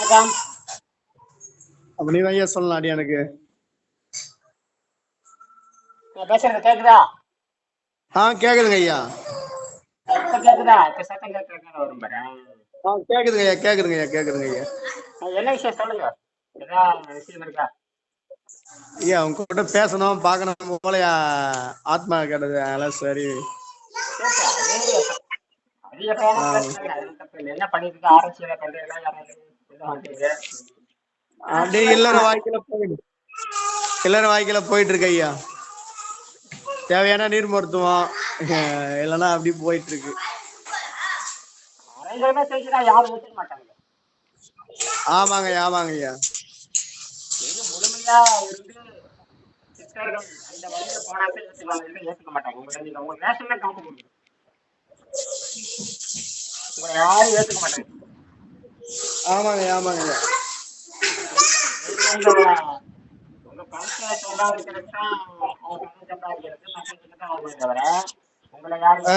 வணக்கம். அப்ப நீ தான் சொல்லலாம் அடி எனக்கு. நான் பேசுறது கேக்குதா? ஆ கேக்குதுங்க ஐயா. கேக்குதா? சத்தம் கேட்கறதுனால வரும் பாரு. ஆ கேக்குதுங்க ஐயா கேக்குதுங்க ஐயா கேக்குதுங்க ஐயா. என்ன விஷயம் சொல்லுங்க? ஏதாவது விஷயம் இருக்கா? ஐயா உங்க கூட பேசணும் பார்க்கணும் போலயா? ஆத்மா கேட்டது அதெல்லாம் சரி. என்ன பண்ணிட்டு ஆராய்ச்சியில பண்றீங்களா? அப்படியே இல்லற வாய்க்கில போயிடு. இல்லற வாய்க்கில போயிட்டு இருக்கு ஐயா. தேவையான நீர் மருத்துவம் இல்லைன்னா அப்படி போயிட்டு இருக்கு ஆமாங்க ஆமாங்க ஐயா. முழுமையா இருந்து வழியில போனாக்க மாட்டாங்க. உங்களை உங்க காட்ட உங்களை யாரும் மாட்டாங்க. ஆமாங்க ஆமாங்க. ஐயா உங்க உங்க பணத்தை சம்பாதிக்கிறதுக்கு தான் அவங்க பணம் சம்பாதிக்கிறது மற்றதுக்கு தான் அவங்க தவிர உங்களை யாரும் ஆ.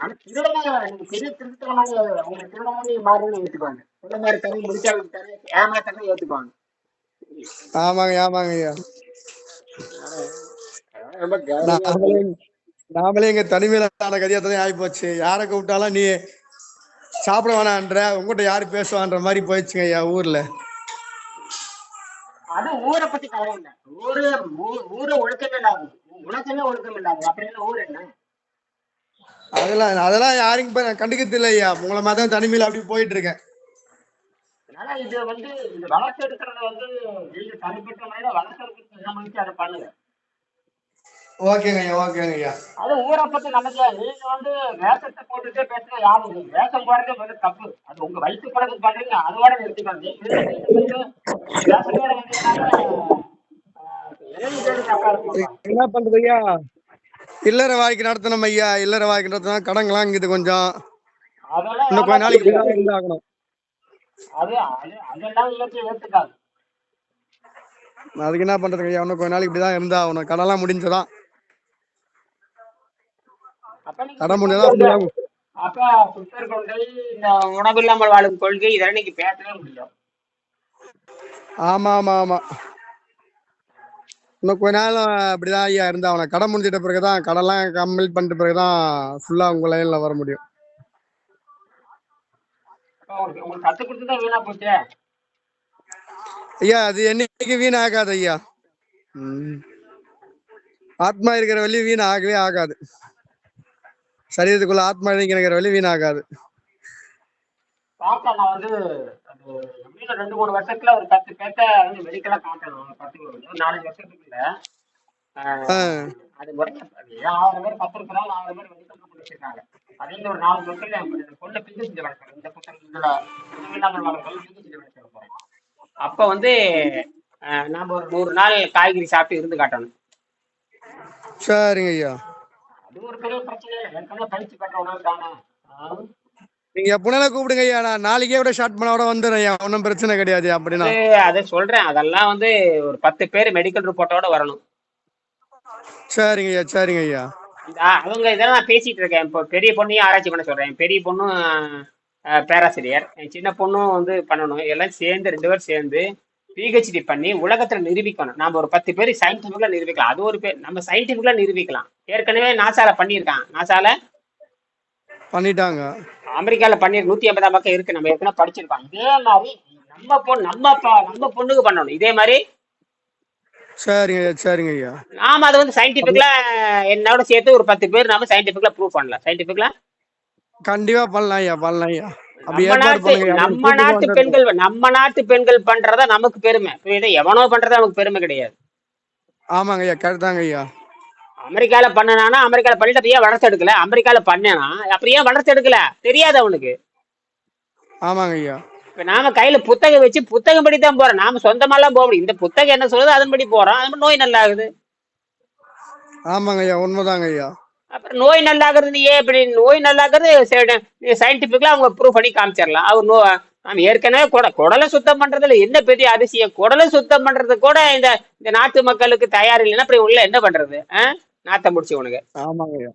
ஆனா திருடனா நீங்க பெரிய திருத்தனமாக உங்க திருடமாக மாறுன்னு ஏத்துக்குவாங்க இந்த மாதிரி தனி முடிச்சாலும் தனி ஏமாத்தணும் ஏத்துக்குவாங்க ஆமாங்க ஆமாங்க ஐயா. நாமளே இங்க தனிமையிலான கதியா தான் ஆகி போச்சு யாரை கூப்பிட்டாலும் நீ சாப்பிட வேணான்ற உங்ககிட்ட யாரு பேசுவான்ற மாதிரி போயிடுச்சுங்க ஐயா ஊர்ல. அது ஊரை பத்தி கவலை இல்லை. ஊரு ஊரை ஒழுக்கம் இல்லாது உனக்குமே ஒழுக்கம் இல்லாது அப்படின்னு ஊர் என்ன? அதெல்லாம் அதெல்லாம் யாருக்கும் இப்ப நான் கண்டுக்கிறது இல்லை ஐயா. உங்களை மாதிரி தான் தனிமையில அப்படி போயிட்டு இருக்கேன் அதனால இது வந்து இது வளர்ச்சி எடுக்கிறத வந்து தனிப்பட்ட முறையில வளர்க்கறதுக்கு சம்பந்திச்சு அதை பண்ணுங்க ஓகேங்க ஐயா ஓகேங்க ஐயா. அது ஊரை பத்தி நல்லதா நீங்க வந்து வேஷத்தை போட்டுட்டே பேசுற யாரும் இல்லை. வேஷம் போடுறதே வந்து தப்பு. அது உங்க வயிற்று படத்துக்கு பண்றீங்க அதோட நிறுத்திக்காங்க என்ன பண்றது ஐயா? இல்லற வாழ்க்கை நடத்தணும் ஐயா இல்லற வாழ்க்கை நடத்தினா கடன்லாம் இங்குது கொஞ்சம். இன்னும் கொஞ்ச நாளைக்கு இருந்தாகணும் அது அது அதெல்லாம் ஏத்துக்காது. அதுக்கு என்ன பண்றதுங்க ஐயா இன்னும் கொஞ்ச நாளைக்கு இப்படிதான் இருந்தாகணும் கடன்லாம் முடிஞ்சதான் அப்ப நீங்க கடன் முடிஞ்சதான் அப்படிதான் அப்ப சுத்தர் கொள்கை இந்த உணவில்லாமல் வாழும் கொள்கை இதெல்லாம் நீங்க பேசவே முடியும் ஆமா ஆமா ஆமா. இன்னும் கொஞ்ச நாள் அப்படிதான் ஐயா இருந்தா அவனை கடன் முடிஞ்சிட்ட பிறகுதான் கடன்லாம் கம்ப்ளீட் பண்ணிட்ட பிறகுதான் ஃபுல்லா உங்க லைன்ல வர முடியும். ஐயா அது என்னைக்கு வீண் ஆகாது ஐயா. ஆத்மா இருக்கிற வழி வீண் ஆகவே ஆகாது. சரீரத்துக்குள்ள ஆத்மா இருக்கிற வழி வீண் ஆகாது பார்த்தா நான் வந்து ரெண்டு மூணு வருஷத்துல ஒரு பத்து பேர்த்த வந்து மெடிக்கலா காட்டணும் பத்து நாலஞ்சு வருஷத்துக்குள்ள. அது ஆயிரம் பேர் பத்து இருக்கிறாங்க ஆயிரம் பேர் மெடிக்கல் படிச்சிருக்காங்க அதே ஒரு நாலு என் பொண்ணை பிஞ்சு செஞ்சு வளர்க்கணும். இந்த புத்தகம் இதுல இல்லாமல் வளர்க்கணும். பிஞ்சு செஞ்சு வளர்க்க போறேன் அப்ப வந்து நாம ஒரு நூறு நாள் காய்கறி சாப்பிட்டு இருந்து காட்டணும். சரிங்க ஐயா ஒரு பெரிய பிரச்சனை. இல்லை ஏற்கனவே பயிற்சி பெற்ற உணவு தானே. நீங்க எப்பனாலும் கூப்பிடுங்க ஐயா. நான் நாளைக்கே விட ஷார்ட் பண்ண கூட வந்துடுறேன் ஐயா. ஒன்றும் பிரச்சனை கிடையாது அப்படின்னா. அது அதை சொல்றேன். அதெல்லாம் வந்து ஒரு பத்து பேர் மெடிக்கல் ரிப்போர்ட்டோட வரணும். சரிங்க ஐயா சரிங்க ஐயா. அவங்க இதெல்லாம் நான் பேசிட்டு இருக்கேன். இப்போ பெரிய பொண்ணையும் ஆராய்ச்சி பண்ண சொல்றேன். பெரிய பொண்ணும் பேராசிரியர். சின்ன பொண்ணும் வந்து பண்ணணும். எல்லாம் சேர்ந்து ரெண்டு பேரும் சேர்ந்து பிஹெச்டி பண்ணி உலகத்துல நிரூபிக்கணும். நாம ஒரு பத்து பேர் சயின்டிபிக்கா நிரூபிக்கலாம். அது ஒரு பேர். நம்ம சயின்டிபிக்கா நிரூபிக்கலாம். ஏற்கனவே நாசால பண்ணியிருக்கான். நாசால பண்ணிட்டாங்க. அமெரிக்கால பண்ணி நூத்தி ஐம்பதாம் பக்கம் இருக்கு. நம்ம ஏற்கனவே படிச்சிருக்கோம். இதே மாதிரி நம்ம பொண்ணு நம்ம நம்ம பொண்ணுக்கு பண்ணணும். இதே மாதிரி சரிங்க சரிங்க ஐயா. நாம அதை வந்து சயின்டிபிக்கலா என்னோட சேர்த்து ஒரு பத்து பேர் நாம சயின்டிபிக்கலா ப்ரூவ் பண்ணலாம். சயின்டிபிக்கலா கண்டிப்பா பண்ணலாம் ஐயா பண்ணலாம் ஐயா. நம்ம நாட்டு பெண்கள் நம்ம நாட்டு பெண்கள் பண்றதா நமக்கு பெருமை. புரியுதா? எவனோ பண்றதா நமக்கு பெருமை கிடையாது. ஆமாங்க ஐயா கரெக்ட் தாங்க ஐயா. அமெரிக்கால பண்ணனானா அமெரிக்கால பண்ணிட்டு ஏன் வளர்த்து எடுக்கல? அமெரிக்கால பண்ணனா? அப்புறம் ஏன் வளர்த்து எடுக்கல? தெரியாது அவனுக்கு. ஆமாங்க ஐயா. இப்ப நாம கையில புத்தகம் வச்சு புத்தகம் படி தான் போறோம். நாம சொந்தமாலாம் போக முடியும் இந்த புத்தகம் என்ன சொல்லுது? அதன்படி போறோம். அது நோய் நல்லா ஆகுது ஆமாங்க ஐயா உண்மைதாங்க ஐயா. அப்புறம் நோய் நல்லாகிறது ஏன் இப்படி நோய் நல்லாகிறது? சயின்டிபிக்கலா அவங்க ப்ரூவ் பண்ணி காமிச்சிடலாம். அவர் நோ நாம் ஏற்கனவே குட குடலை சுத்தம் பண்றதுல என்ன பெரிய அதிசயம்? குடலை சுத்தம் பண்றது கூட இந்த இந்த நாட்டு மக்களுக்கு தயார் இல்லைன்னா அப்புறம் உள்ள என்ன பண்றது? நாத்தம் ஐயா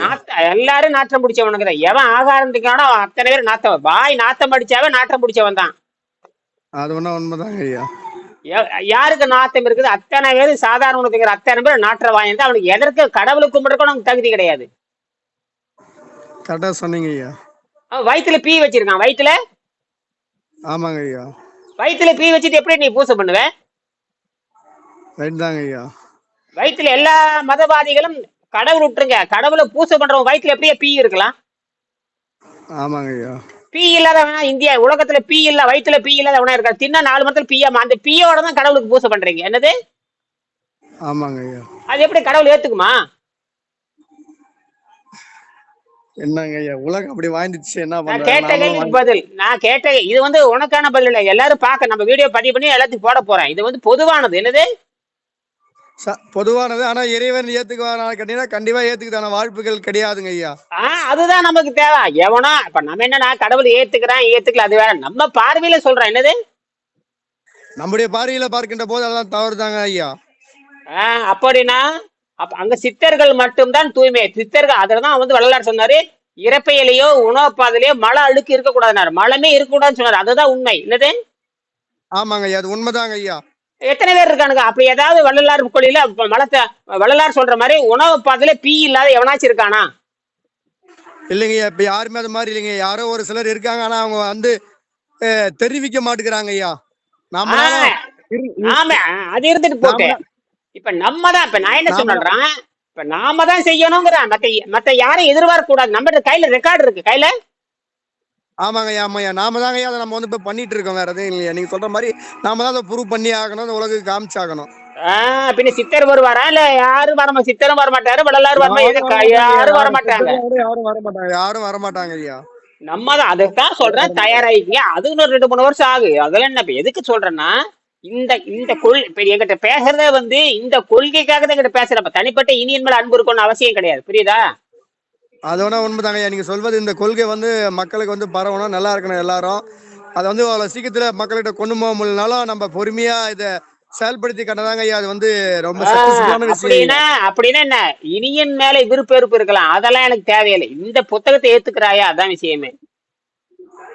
நாத்த எல்லாரும் நாற்றம் பிடிச்சவனுக்கு தான். எவன் அவன் அத்தனை பேர் நாத்தம் வாய் நாத்தம் அடிச்சாவே நாற்றம் பிடிச்சவன் தான். அது ஒண்ணா உண்மைதாங்க ஐயா. யாருக்கு நாட்டம் இருக்குது? அத்தனை பேர் சாதாரண உணவுங்கிற அத்தனை பேர் நாற்ற வாய்ந்து அவனுக்கு எதற்கு கடவுளை கும்பிடுறதுக்கும் நமக்கு தகுதி கிடையாது. கரெக்டா சொன்னீங்க ஐயா. வயித்துல பீ வச்சிருக்கான். வயித்துல? ஆமாங்க ஐயா. வயித்துல பீ வச்சுட்டு எப்படி நீ பூசை பண்ணுவ? ரைட் ஐயா. வயித்துல எல்லா மதவாதிகளும் கடவுள் விட்டுருங்க கடவுளை பூசை பண்றவன் வயித்துல எப்படியே பீ இருக்கலாம்? ஆமாங்க ஐயா. பீ இல்லாதவனா இந்தியா உலகத்துல பீ இல்ல வயித்துல பீ இல்லாதவனா இருக்கா தின்ன நாலு மரத்துல பீயா அந்த பீயோட தான் கடவுளுக்கு பூசை பண்றீங்க. என்னது? ஆமாங்க ஐயா. அது எப்படி கடவுள் ஏத்துக்குமா? என்னங்க ஐயா உலகம் அப்படி வாழ்ந்துச்சு என்ன நான் கேட்ட கேள்விக்கு பதில். நான் கேட்ட இது வந்து உனக்கான பதில் இல்ல. எல்லாரும் பார்க்க நம்ம வீடியோ பதிவு பண்ணி எல்லாத்துக்கும் போட போறேன். இது வந்து பொதுவானது. என்னது? பொதுவானது. ஆனா இறைவன் ஏத்துக்குவாரா கேட்டீங்கன்னா கண்டிப்பா ஏத்துக்குதான? வாய்ப்புகள் கிடையாதுங்க ஐயா. அதுதான் நமக்கு தேவை. எவனோ இப்ப நம்ம என்னன்னா கடவுள் ஏத்துக்கிறேன் ஏத்துக்கல அது வேற. நம்ம பார்வையில சொல்றோம். என்னது? நம்முடைய பார்வையில பார்க்கின்ற போது அதெல்லாம் தவறு தாங்க ஐயா அப்படின்னா அப்ப அங்க சித்தர்கள் மட்டும்தான் தூய்மை. சித்தர்கள் அதுலதான் வந்து வள்ளலார் சொன்னாரு. இறப்பையிலேயோ உணவு பாதையிலேயோ மழை அழுக்கு இருக்கக்கூடாதுனாரு. மழமே இருக்கக்கூடாதுன்னு சொன்னாரு. அதுதான் உண்மை. என்னது? ஆமாங்க ஐயா அது உண்மைதாங்க ஐயா. எத்தனை பேர் இருக்கானுங்க? அப்படி ஏதாவது வள்ளலார் கொள்ளையில மலத்தை வள்ளலார் சொல்ற மாதிரி உணவு பாதையில பீ இல்லாத எவனாச்சும் இருக்கானா? இல்லைங்க இப்ப யாருமே அது மாதிரி இல்லைங்க. யாரோ ஒரு சிலர் இருக்காங்க ஆனா அவங்க வந்து தெரிவிக்க மாட்டேங்கிறாங்க ஐயா நாம ஆ, நாம ஆ, அது இருந்துட்டு போட்டு. இப்ப நம்ம தான் இப்ப நான் என்ன சொல்றேன் இப்ப நாம தான் செய்யணுங்கிறேன். மத்த மத்த யாரும் எதிர்பார்க்க கூடாது நம்ம கையில ரெக்கார்டு இருக்கு. கையில? ஆமாங்க ஐயா ஆமாய்யா. நாம தாங்க ஐயா அதை நம்ம வந்து இப்ப பண்ணிட்டு இருக்கோம் வேற எதுவும் இல்லையா நீங்க சொல்ற மாதிரி நாம தான் அதை ப்ரூவ் பண்ணி ஆகணும் அந்த உலகுக்கு காமிச்சாகணும் பின்ன சித்தர் வருவாரா இல்ல யாரும் வர சித்தரும் வர மாட்டாரு வள்ளலாரும் வர யாரும் வர மாட்டாங்க. யாரும் வர மாட்டாங்க யாரும் வர மாட்டாங்க ஐயா நம்ம தான் அதுதான் சொல்றேன் தயாராகிங்க அது இன்னும் ரெண்டு மூணு வருஷம் ஆகு அதெல்லாம் என்ன எதுக்கு சொல்றேன்னா இந்த இந்த கொள் இப்ப எங்கிட்ட பேசுறதே வந்து இந்த கொள்கைக்காக தான் எங்கிட்ட பேசுறேன். இப்ப தனிப்பட்ட இனியன் மேல அன்பு இருக்கணும்னு அவசியம் கிடையாது. புரியுதா? அது வேணா உண்மைதாங்க ஐயா. நீங்க சொல்வது இந்த கொள்கை வந்து மக்களுக்கு வந்து பரவணும் நல்லா இருக்கணும் எல்லாரும். அதை வந்து அவ்வளவு சீக்கிரத்துல மக்கள்கிட்ட கொண்டு போக முடியலனாலும் நம்ம பொறுமையா இதை செயல்படுத்தி கண்டதாங்க ஐயா. அது வந்து ரொம்ப அப்படின்னா அப்படின்னா என்ன? இனியன் மேல விருப்ப வெறுப்பு இருக்கலாம். அதெல்லாம் எனக்கு தேவையில்லை. இந்த புத்தகத்தை ஏத்துக்கிறாயா? அதான் விஷயமே.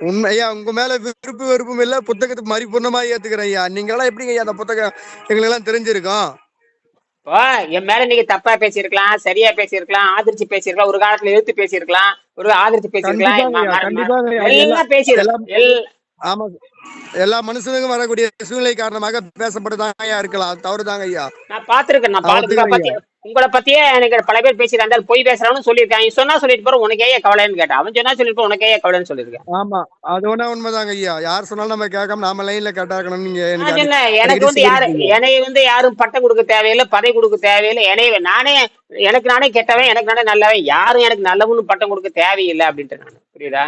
உண்மை ஐயா உங்க மேல விருப்பு வெறுப்பும் இல்ல புத்தகத்தை மறிபூர்ணமா ஏத்துக்கிறேன் ஐயா. நீங்க எல்லாம் எப்படிங்க ஐயா அந்த புத்தகம் எங்களுக்கு எல்லாம் தெரிஞ்சிருக்கும்? இப்போ என் மேல நீங்க தப்பா பேசியிருக்கலாம் சரியா பேசியிருக்கலாம் ஆதரிச்சு பேசியிருக்கலாம் ஒரு காலத்துல எதிர்த்து பேசியிருக்கலாம் ஒரு ஆதரிச்சு பேசியிருக்கலாம். எல்லாம் பேசியிருக்கலாம் ஆமா. எல்லா மனுஷனுக்கும் வரக்கூடிய சூழ்நிலை காரணமாக பேசப்பட்டுதாங்க ஐயா இருக்கலாம். தவறுதாங்க ஐயா நான் பாத்திருக்கேன் நான் அது பாத்து உங்களை பத்தியே எனக்கு பல பேர் பேசிட்டு பொய் பேசுறான்னு சொல்லியிருக்கான். நீ சொன்னா சொல்லிட்டு போற உனக்கே கவலைன்னு கேட்டேன். அவன் சொன்னா சொல்லிட்டு உனக்கே கவலைன்னு சொல்லியிருக்கேன். ஆமா அது ஒண்ணா உண்மைதாங்க ஐயா. யார் சொன்னாலும் நம்ம கேட்காம நாம லைன்ல கட்டாக்கணும் நீங்க எனக்கு வந்து யாரு. என்னை வந்து யாரும் பட்டம் கொடுக்க தேவையில்லை பதவி கொடுக்க தேவையில்லை. என்னைய நானே எனக்கு நானே கெட்டவன் எனக்கு நானே நல்லவன். யாரும் எனக்கு நல்லவன்னு பட்டம் கொடுக்க தேவையில்லை அப்படின்ட்டு நான். புரியுதா?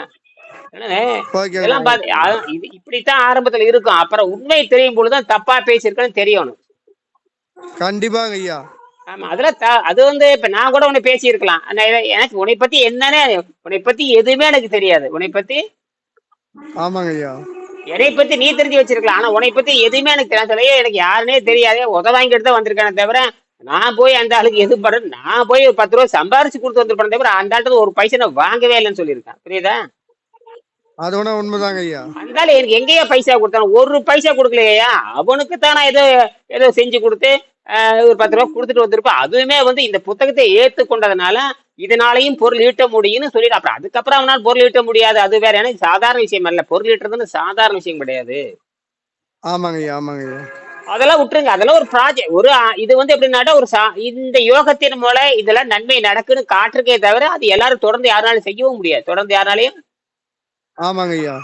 இதெல்லாம் இது இப்படித்தான் ஆரம்பத்துல இருக்கும். அப்புறம் உண்மை தெரியும் பொழுதுதான் தப்பா பேசியிருக்கேன்னு தெரியணும். கண்டிப்பாங்க ஐயா. ஆமா அதெல்லாம் அது வந்து இப்ப நான் கூட உன்னை பேசியிருக்கலாம். எனக்கு உன்னை பத்தி என்னன்னே உன்னை பத்தி எதுவுமே எனக்கு தெரியாது. உன்னை பத்தி ஆமாங்க ஐயா. என்னை பத்தி நீ தெரிஞ்சு வச்சிருக்கலாம். ஆனா உன்னை பத்தி எதுவுமே எனக்கு தெரியாது. சொல்லையே எனக்கு யாருனே தெரியாதே. உத வாங்கிட்டு தான் வந்திருக்கேனே தவிர நான் போய் அந்த ஆளுக்கு எது பண்றேன் நான் போய் ஒரு பத்து ரூபா சம்பாரிச்சு கொடுத்து வந்திருப்பேன் தவிர அந்த ஆள்கிட்ட ஒரு பைசா நான் வாங்கவே இல்லைன்னு சொல்லியிருக்கேன். புரியுதா? அது ஒண்ணா உண்மைதாங்க ஐயா. அந்த ஆளு எனக்கு எங்கேயா பைசா கொடுத்தானு. ஒரு பைசா கொடுக்கலையா அவனுக்கு தான் நான் ஏதோ ஏதோ செஞ்சு கொடுத்து ஒரு பத்து ரூபா கொடுத்துட்டு வந்திருப்பேன் அதுவுமே வந்து இந்த புத்தகத்தை ஏத்துக்கொண்டதுனால இதனாலையும் பொருள் ஈட்ட முடியும்னு சொல்லிட்டு அப்புறம் அதுக்கப்புறம் அவனால் பொருள் ஈட்ட முடியாது. அது வேற எனக்கு சாதாரண விஷயம் அல்ல. பொருள் ஈட்டுறதுன்னு சாதாரண விஷயம் கிடையாது. ஆமாங்க ஐயா ஆமாங்க ஐயா. அதெல்லாம் விட்டுருங்க. அதெல்லாம் ஒரு ப்ராஜெக்ட் ஒரு இது வந்து எப்படின்னாட்டா ஒரு இந்த யோகத்தின் மூலம் இதெல்லாம் நன்மை நடக்குன்னு காட்டுறக்கே தவிர அது எல்லாரும் தொடர்ந்து யாருனாலும் செய்யவும் முடியாது. தொடர்ந்து யாருனாலையும் ஆமாங்க ஐயா.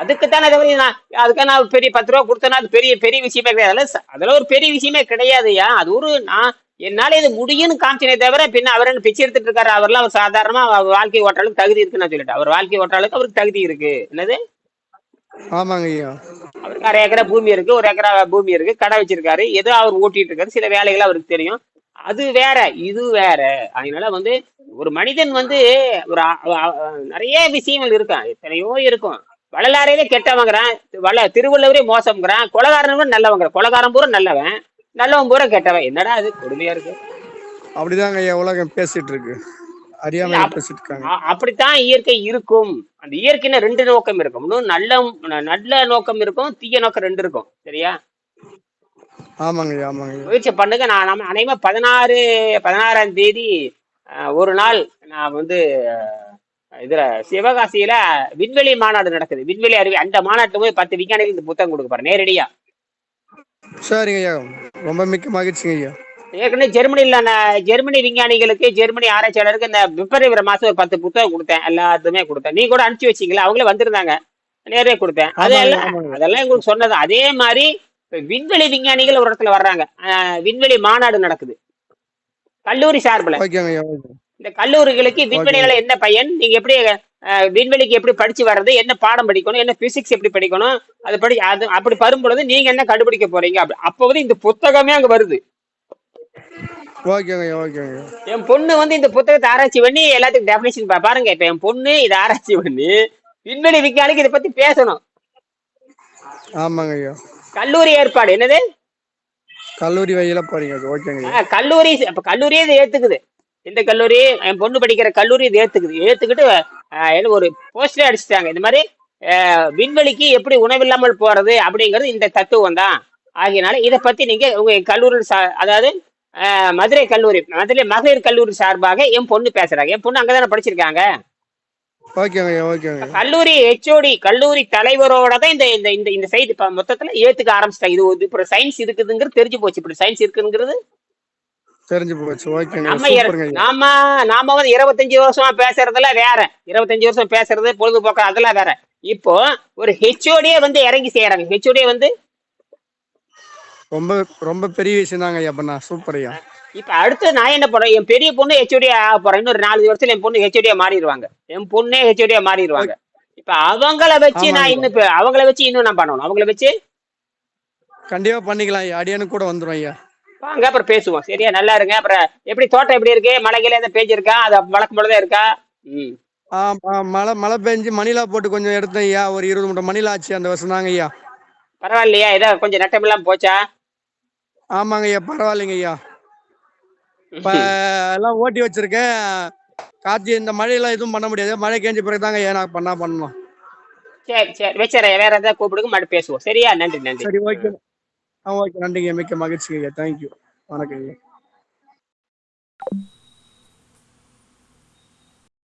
அதுக்கு தானே தவிர நான் அதுக்காக நான் பெரிய பத்து ரூபா கொடுத்தேன்னா அது பெரிய பெரிய விஷயமே கிடையாது. அதெல்லாம் அதெல்லாம் ஒரு பெரிய விஷயமே கிடையாதுயா அது ஒரு நான் என்னால இது முடியும்னு காமிச்சனே தவிர பின்ன அவர் என்ன பிச்சை எடுத்துட்டு இருக்காரு அவர்லாம் அவர் சாதாரணமா அவர் வாழ்க்கை ஓட்டுற அளவுக்கு தகுதி இருக்குன்னு நான் சொல்லிட்டேன். அவர் வாழ்க்கை ஓட்டுற அளவுக்கு அவருக்கு தகுதி இருக்கு. என்னது? ஆமாங்க ஐயா அவருக்கு அரை ஏக்கரா பூமி இருக்கு ஒரு ஏக்கரா பூமி இருக்கு கடை வச்சிருக்காரு ஏதோ அவர் ஓட்டிட்டு இருக்காரு சில வேலைகள் அவருக்கு தெரியும். அது வேற இது வேற. அதனால வந்து ஒரு மனிதன் வந்து ஒரு நிறைய விஷயங்கள் இருக்கும் எத்தனையோ இருக்கும். வள்ளலாரையே கெட்டவங்கிறான். வள திருவள்ளுவரே மோசம்ங்கிறான். கொலகாரன் கூட நல்லவங்கிறான் கொலகாரன் பூரா நல்லவன். நல்லவன் பூரா கெட்டவன். என்னடா அது கொடுமையா இருக்கு. அப்படிதாங்க ஐயா உலகம் பேசிட்டு இருக்கு. அறியாமை பேசிட்டு இருக்காங்க? அப்படித்தான் இயற்கை இருக்கும். அந்த இயற்கையில ரெண்டு நோக்கம் இருக்கும். இன்னும் நல்ல நல்ல நோக்கம் இருக்கும் தீய நோக்கம் ரெண்டு இருக்கும். சரியா? ஆமாங்க ஆமாங்க முயற்சி பண்ணுங்க. நான் நம்ம அனைவரும் பதினாறு பதினாறாம் தேதி ஒரு நாள் நான் வந்து இதுல சிவகாசியில விண்வெளி மாநாடு நடக்குது. விண்வெளி அறிவி அந்த மாநாட்டுல போய் பத்து விஞ்ஞானிகள் இந்த புத்தகம் கொடுக்க போறேன். நேரடியா. சரிங்க ஐயா. ரொம்ப மிக்க மகிழ்ச்சிங்க ஐயா. ஏற்கனவே ஜெர்மனில ஜெர்மனி விஞ்ஞானிகளுக்கு ஜெர்மனி ஆராய்ச்சியாளருக்கு இந்த பிப்ரவரி மாசம் ஒரு பத்து புத்தகம் கொடுத்தேன். எல்லாத்துமே கொடுத்தேன். நீ கூட அனுப்பிச்சு வச்சீங்களா? அவங்களே வந்திருந்தாங்க. நேரே கொடுத்தேன். அதெல்லாம் அதெல்லாம் உங்களுக்கு சொன்னது. அதே மாதிரி விண்வெளி விஞ்ஞானிகள் ஒரு இடத்துல வர்றாங்க. விண்வெளி மாநாடு நடக்குது. கல்லூரி சார்பில். இந்த கல்லூரிகளுக்கு விண்வெளியில என்ன பயன்? நீங்க எப்படி விண்வெளிக்கு எப்படி படிச்சு வர்றது? என்ன பாடம் படிக்கணும்? என்ன பிசிக்ஸ் எப்படி படிக்கணும்? அது படி அது அப்படி வரும்பொழுது நீங்க என்ன கண்டுபிடிக்க போறீங்க? அப்படி அப்போ வந்து இந்த புத்தகமே அங்க வருது. என் பொண்ணு வந்து இந்த புத்தகத்தை ஆராய்ச்சி பண்ணி எல்லாத்துக்கும் டெஃபினேஷன் பாருங்க இப்ப என் பொண்ணு இதை ஆராய்ச்சி பண்ணி விண்வெளி விஞ்ஞானிக்கு இதை பத்தி பேசணும். ஆமாங்க கல்லூரி ஏற்பாடு என்னது? கல்லூரி வழியில போறீங்க கல்லூரி அப்ப கல்லூரியே இதை ஏத்துக்குது. இந்த கல்லூரி என் பொண்ணு படிக்கிற கல்லூரி இதை ஏத்துக்குது. ஏத்துக்கிட்டு என்ன ஒரு போஸ்டரே அடிச்சிட்டாங்க. இந்த மாதிரி விண்வெளிக்கு எப்படி உணவில்லாமல் போறது அப்படிங்கிறது இந்த தத்துவம் தான். ஆகையினால இதை பத்தி நீங்க உங்க கல்லூரி சா- அதாவது மதுரை கல்லூரி மதுரை மகளிர் கல்லூரி சார்பாக என் பொண்ணு பேசுறாங்க. என் பொண்ணு அங்கதானே படிச்சிருக்காங்க? கல்லூரி ஹெச்ஓடி கல்லூரி தலைவரோட தான் இந்த இந்த இந்த இந்த செய்தி மொத்தத்துல ஏத்துக்க ஆரம்பிச்சிட்டாங்க. இது ஒரு- இப்ப சயின்ஸ் இருக்குதுங்கிறது தெரிஞ்சு போச்சு. இப்படி சயின்ஸ் இருக்குங்கிறது தெரிஞ்சு போச்சு. ஓகேங்க நாம நாம வந்து இருபத்தஞ்சு வருஷமா பேசுறதுல வேற. இருபத்தஞ்சு வருஷம் பேசுறது பொழுதுபோக்கு அதெல்லாம் வேற. இப்போ ஒரு ஹெச்ஓடியே வந்து இறங்கி செய்யறாங்க. ஹெச்ஓடியே வந்து ரொம்ப ரொம்ப பெரிய விஷயம் தாங்க ஐயா பண்ணா சூப்பர் ஐயா. இப்ப அடுத்து நான் என்ன பண்றேன் என் பெரிய பொண்ணு ஹெச்ஓடி ஆக போறேன். இன்னொரு நாலு வருஷத்துல என் பொண்ணு ஹெச்ஓடியா மாறிடுவாங்க. என் பொண்ணே ஹெச்ஓடியா மாறிடுவாங்க. இப்ப அவங்கள வச்சு நான். இன்னும் அவங்கள வச்சு இன்னும் நான் பண்ணணும். அவங்கள வச்சு கண்டிப்பா பண்ணிக்கலாம் ஐயா. அடியானு கூட வந்துரும் ஐயா. வாங்க அப்புறம் பேசுவோம். சரியா? நல்லா இருங்க. அப்புறம் எப்படி தோட்டம் எப்படி இருக்கு? மழையில எந்த பேஞ்சு இருக்கா? அது வழக்கம் போலதான் இருக்கா? ம். மழை மழை பெஞ்சு மணிலா போட்டு கொஞ்சம் எடுத்தேன் ஐயா. ஒரு இருபது மூட்டை மணிலா ஆச்சு அந்த வருஷம் தாங்க ஐயா. பரவாயில்லையா? ஏதோ கொஞ்சம் நட்டமில்லாம போச்சா? ஆமாங்க ஐயா. பரவாயில்லைங்க ஐயா. இப்ப எல்லாம் ஓட்டி வச்சிருக்கேன். காத்தி இந்த மழையெல்லாம் எதுவும் பண்ண முடியாது. மழை கேஞ்ச பிறகு தாங்க ஐயா நான் பண்ணா பண்ணணும் சரி சரி. வச்சுறேன். வேற ஏதாவது கூப்பிடுங்க மறுபடியும் பேசுவோம். சரியா? நன்றி நன்றி. சரி ஓகே. ஓகே நன்றிங்க. மிக்க மகிழ்ச்சிங்க ஐயா. தேங்க்யூ வணக்கம் ஐயா.